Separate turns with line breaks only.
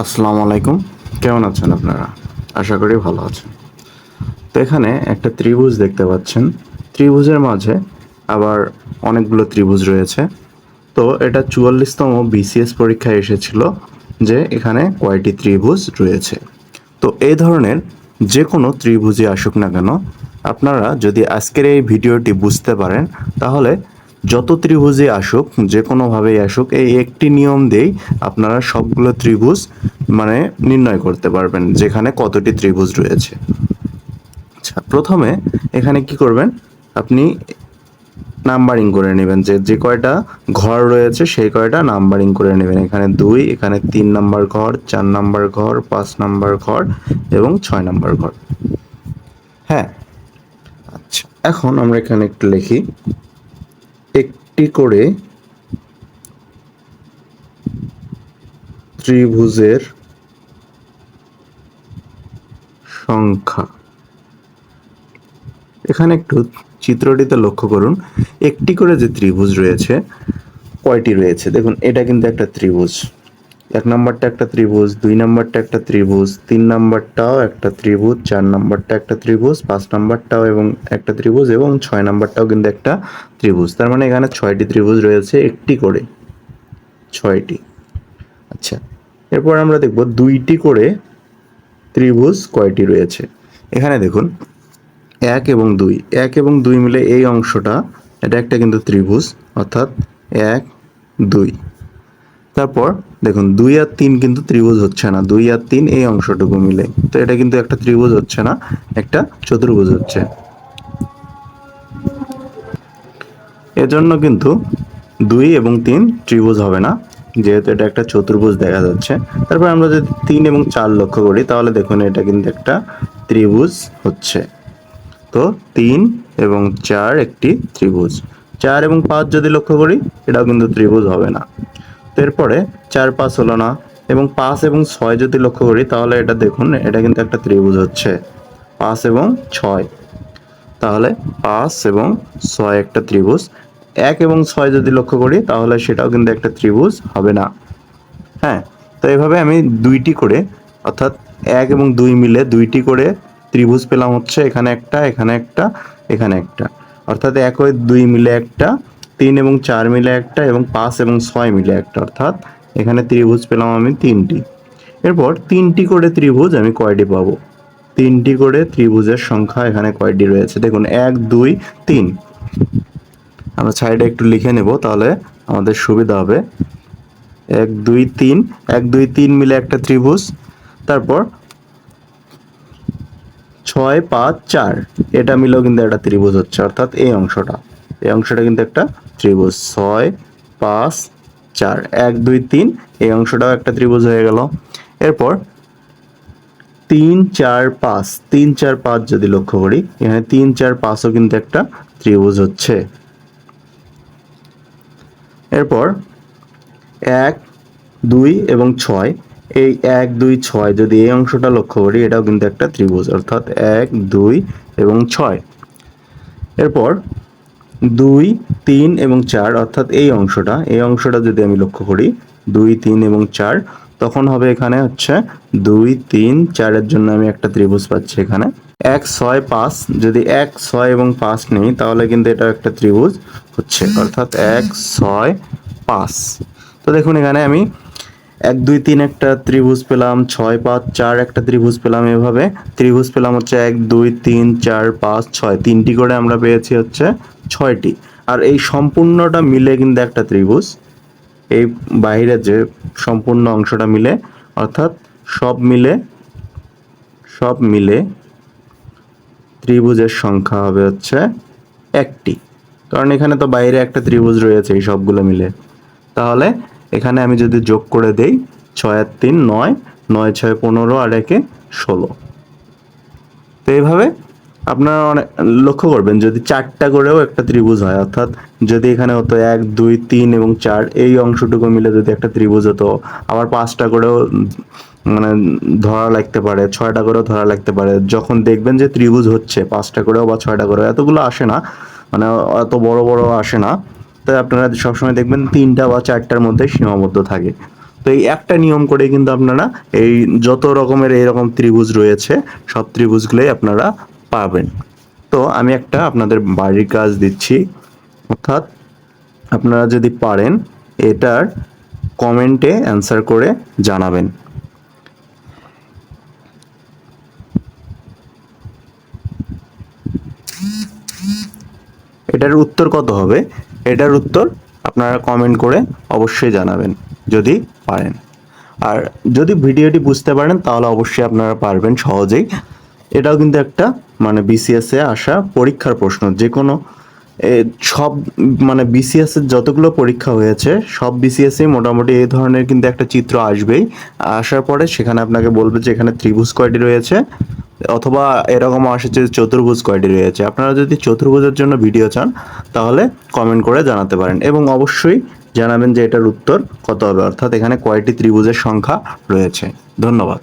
আসসালামু আলাইকুম। কেমন আছেন আপনারা? আশা করি ভালো আছেন। তো এখানে একটা ত্রিভুজ দেখতে পাচ্ছেন। ত্রিভুজের মাঝে আবার অনেকগুলো ত্রিভুজ রয়েছে। তো এটা চুয়াল্লিশতম বিসিএস পরীক্ষায় এসেছিল যে এখানে কয়টি ত্রিভুজ রয়েছে। তো এই ধরনের যে কোনো ত্রিভুজই আসুক না কেন, আপনারা যদি আজকের এই ভিডিওটি বুঝতে পারেন, তাহলে যত ত্রিভুজই আসুক, যে কোনোভাবেই আসুক, এই একটি নিয়ম দিয়েই আপনারা সবগুলো ত্রিভুজ মানে নির্ণয় করতে পারবেন যেখানে কতটি ত্রিভুজ রয়েছে। আচ্ছা প্রথমে এখানে কি করবেন? আপনি নাম্বারিং করে নেবেন, যে যে কয়টা ঘর রয়েছে সেই কয়টা নাম্বারিং করে নেবেন। এখানে দুই, এখানে তিন নাম্বার ঘর, চার নাম্বার ঘর, পাঁচ নাম্বার ঘর এবং ছয় নাম্বার ঘর। হ্যাঁ আচ্ছা এখন আমরা এখানে একটু লিখি। একটি করে ত্রিভুজের সংখ্যা। এখানে একটু চিত্রটিতে লক্ষ্য করুন। একটি করে যে ত্রিভুজ রয়েছে, কয়টি রয়েছে? দেখুন, এটা কিন্তু একটা ত্রিভুজ। এক নম্বরটা একটা ত্রিভুজ, দুই নম্বরটা একটা ত্রিভুজ, তিন নম্বরটাও একটা ত্রিভুজ, চার নম্বরটা একটা ত্রিভুজ, পাঁচ নম্বরটাও এবং একটা ত্রিভুজ এবং ছয় নম্বরটাও কিন্তু একটা ত্রিভুজ। তার মানে এখানে ছয়টি ত্রিভুজ রয়েছে একটি করে। ছয়টি। আচ্ছা এরপর আমরা দেখব দুইটি করে ত্রিভুজ কয়টি রয়েছে। এখানে দেখুন, এক এবং দুই। এক এবং দুই মিলে এই অংশটা, এটা একটা কিন্তু ত্রিভুজ, অর্থাৎ এক, দুই। তারপর দেখুন, দুই আর তিন কিন্তু ত্রিভুজ হচ্ছে না, দুই আর তিন এই অংশটুকু মিলে। তো এটা কিন্তু একটা ত্রিভুজ হচ্ছে না, একটা চতুর্ভুজ হচ্ছে। এজন্য কিন্তু দুই এবং তিন ত্রিভুজ হবে না, যেহেতু এটা একটা চতুর্ভুজ দেখা যাচ্ছে। তারপর আমরা যদি তিন এবং চার লক্ষ্য করি, তাহলে দেখুন এটা কিন্তু একটা ত্রিভুজ হচ্ছে। তো তিন এবং চার একটি ত্রিভুজ। চার এবং পাঁচ যদি লক্ষ্য করি, এটাও কিন্তু ত্রিভুজ হবে না। এরপরে চার, পাঁচ হলো না এবং পাঁচ এবং ছয় যদি লক্ষ্য করি, তাহলে এটা দেখুন, এটা কিন্তু একটা ত্রিভুজ হচ্ছে। পাঁচ এবং ছয়। তাহলে পাঁচ এবং ছয় একটা ত্রিভুজ। এক এবং ছয় যদি লক্ষ্য করি, তাহলে সেটাও কিন্তু একটা ত্রিভুজ হবে না। হ্যাঁ তো এভাবে আমি দুইটি করে, অর্থাৎ এক এবং দুই মিলে দুইটি করে ত্রিভুজ পেলাম হচ্ছে এখানে একটা এখানে একটা এখানে একটা। অর্থাৎ এক ওই দুই মিলে একটা তিন এবং চার মিলে একটা এবং পাঁচ এবং ছয় মিলে একটা, অর্থাৎ এখানে ত্রিভুজ পেলাম আমি তিনটি। এরপর তিনটি করে ত্রিভুজ আমি কয়টি পাবো? তিনটি করে ত্রিভুজের সংখ্যা এখানে কয়টি রয়েছে? দেখুন, এক, দুই, তিন। আমরা সাইডে একটু লিখে নেব, তাহলে আমাদের সুবিধা হবে। এক, দুই, তিন। এক, দুই, তিন মিলে একটা ত্রিভুজ। তারপর ছয়, পাঁচ, চার। এটা মিলেও কিন্তু একটা ত্রিভুজ হচ্ছে, অর্থাৎ এই অংশটা। এই অংশটা কিন্তু একটা ত্রিভুজ ছয়, পাঁচ, চার, এক, দুই, তিন, এই অংশটাও একটা ত্রিভুজ হয়ে গেল। এরপর তিন, চার, পাঁচ, তিন, চার, পাঁচ যদি লক্ষ্য করি, এখানে তিন, চার, পাঁচও কিন্তু একটা ত্রিভুজ হচ্ছে। এরপর এক, দুই এবং ছয়, এই এক, দুই, ছয় যদি এই অংশটা লক্ষ্য করি, এটাও কিন্তু একটা ত্রিভুজ, অর্থাৎ এক, দুই এবং ছয়। এরপর দুই, তিন এবং চার, অর্থাৎ এই অংশটা এই অংশটা যদি আমি লক্ষ্য করি, দুই, তিন এবং চার, তখন হবে এখানে হচ্ছে দুই, তিন, চারের জন্য আমি একটা ত্রিভুজ পাচ্ছি এখানে। এক, ছয়, পাঁচ, যদি এক, ছয় এবং পাঁচ নেই, তাহলে কিন্তু এটা একটা ত্রিভুজ হচ্ছে। অর্থাৎ এক, ছয়, পাঁচ। তো দেখুন এখানে আমি এক, দুই, তিন একটা ত্রিভুজ পেলাম, ছয়, পাঁচ, চার একটা ত্রিভুজ পেলাম এভাবে। ত্রিভুজ পেলাম হচ্ছে এক, দুই, তিন, চার, পাঁচ, ছয়। তিনটি করে আমরা পেয়েছি হচ্ছে ছয়টি। আর এই সম্পূর্ণটা মিলে কিন্তু একটা ত্রিভুজ। এই বাইরে যে সম্পূর্ণ অংশটা মিলে, অর্থাৎ সব মিলে সব মিলে ত্রিভুজের সংখ্যা হবে হচ্ছে একটি। কারণ এখানে তো বাইরে একটা ত্রিভুজ রয়েছে এই সবগুলো মিলে। তাহলে এখানে আমি যদি যোগ করে দেই, ছয় আর তিন নয় নয়, ছয়, পনেরো, আর একে ষোলো। তো এইভাবে আপনারা অনেক, লক্ষ্য করবেন যদি চারটা করেও একটা ত্রিভুজ হয়, অর্থাৎ যদি এখানে হতো এক, দুই, তিন এবং চার, এই অংশটুকু মিলে যদি একটা ত্রিভুজ হতো, আবার পাঁচটা করেও মানে ধরা লাগতে পারে, ছয়টা করেও ধরা লাগতে পারে, যখন দেখবেন যে ত্রিভুজ হচ্ছে, পাঁচটা করেও বা ছয়টা করেও, এতগুলো আসে না মানে এত বড় বড় আসে না তাই আপনারা সবসময় দেখবেন তিনটা বা চারটার মধ্যে সীমাবদ্ধ থাকে। তো এই একটা নিয়ম করে কিন্তু আপনারা এই যত রকমের এইরকম ত্রিভুজ রয়েছে, সব ত্রিভুজগুলোই আপনারা পাবেন। তো আমি একটা আপনাদের বাড়ির কাজ দিচ্ছি। অর্থাৎ আপনারা যদি পারেন, এটার কমেন্টে অ্যান্সার করে জানাবেন। এটার উত্তর কত হবে? এটার উত্তর আপনারা কমেন্ট করে অবশ্যই জানাবেন, যদি পারেন। আর যদি ভিডিওটি বুঝতে পারেন, তাহলে অবশ্যই আপনারা পারবেন সহজেই এটাও কিন্তু একটা মানে বিসিএস আসা পরীক্ষার প্রশ্ন। যে কোনো সব মানে বিসিএস এর যতগুলো পরীক্ষা হয়েছে, সব বিসিএস এ মোটামুটি এই ধরনের কিন্তু একটা চিত্র আসবেই। আসার পরে সেখানে আপনাকে বলবে যে এখানে ত্রিভুজ কয়টি রয়েছে, অথবা এরকম আসে যে চতুর্ভুজ কয়টি রয়েছে। আপনারা যদি চতুর্ভুজের জন্য ভিডিও চান, তাহলে কমেন্ট করে জানাতে পারেন। এবং অবশ্যই জানাবেন যে এটার উত্তর কত হবে, অর্থাৎ এখানে কয়টি ত্রিভুজের সংখ্যা রয়েছে। ধন্যবাদ।